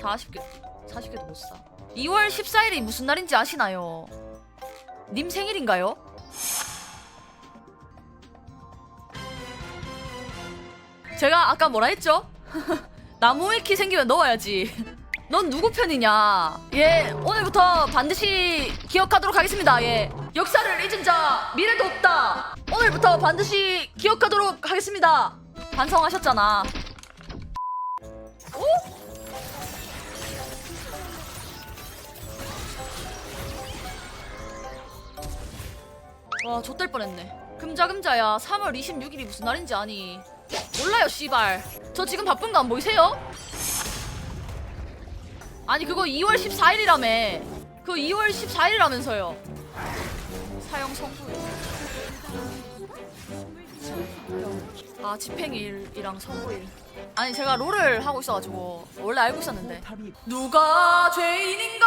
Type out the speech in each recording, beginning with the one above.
40개 40개도 못 사. 2월 14일이 무슨 날인지 아시나요? 님 생일인가요? 제가 아까 뭐라 했죠? 나무 위키 생기면 넣어야지. 넌 누구 편이냐? 예, 오늘부터 반드시 기억하도록 하겠습니다. 예. 역사를 잊은 자 미래도 없다. 오늘부터 반드시 기억하도록 하겠습니다. 반성하셨잖아. 오? 와, 좆될 뻔했네. 금자금자야. 3월 26일이 무슨 날인지 아니? 몰라요, 씨발. 저 지금 바쁜 거 안 보이세요? 아니 그거 2월 14일이라며. 그 2월 14일이라면서요. 사용 성부일. 아 집행일이랑 성부일. 아니 제가 롤을 하고 있어가지고 원래 알고 있었는데. 누가 죄인인가?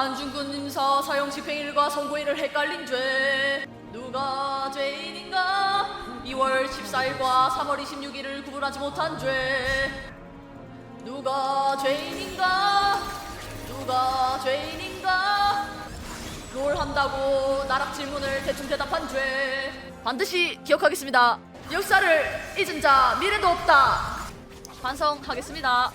안중근 님사 사형 집행일과 선고일을 헷갈린 죄. 누가 죄인인가? 2월 14일과 3월 26일을 구분하지 못한 죄. 누가 죄인인가? 누가 죄인인가? 롤 한다고 나락 질문을 대충 대답한 죄. 반드시 기억하겠습니다. 역사를 잊은 자 미래도 없다. 반성하겠습니다.